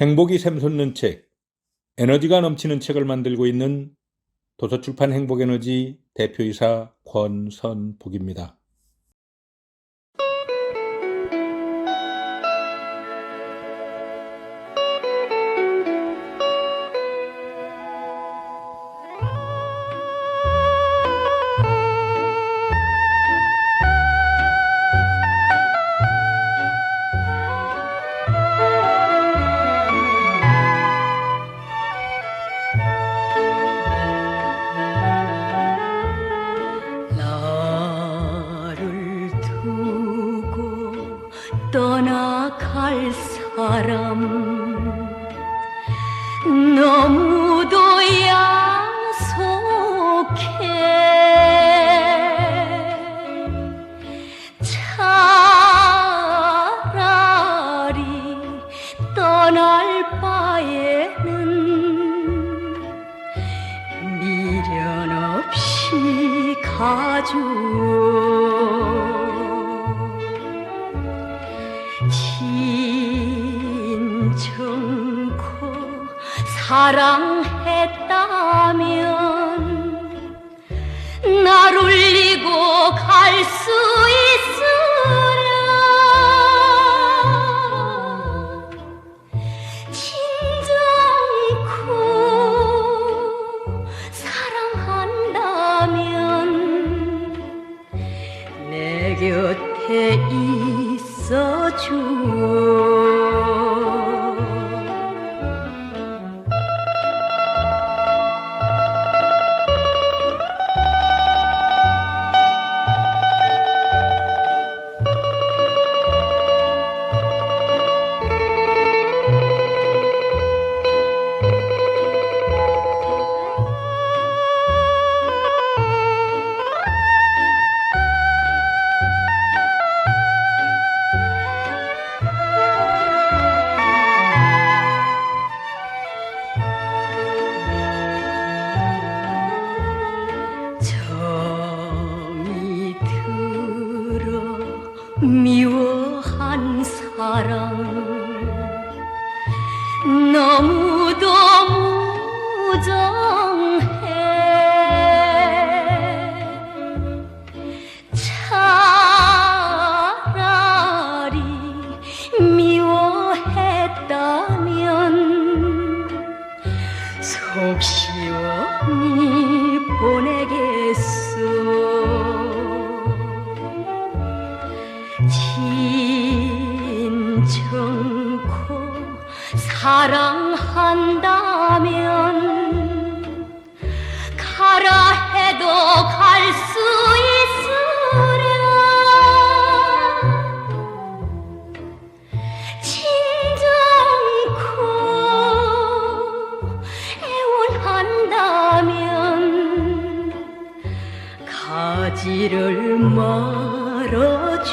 행복이 샘솟는 책, 에너지가 넘치는 책을 만들고 있는 도서출판 행복에너지 대표이사 권선복입니다. 떠나갈 사람. 너무도 야속해. 차라리 떠날 바에는 미련 없이 가주 진정코 사랑했다면 날 울리고 갈 수 있으랴. 진정코 사랑한다면 내 곁에 있어줘 미워한 사랑 너무도 무정해. 차라리 미워했다면 속 사랑한다면 가라 해도 갈 수 있으랴. 진정코 애원한다면 가지를 말아줘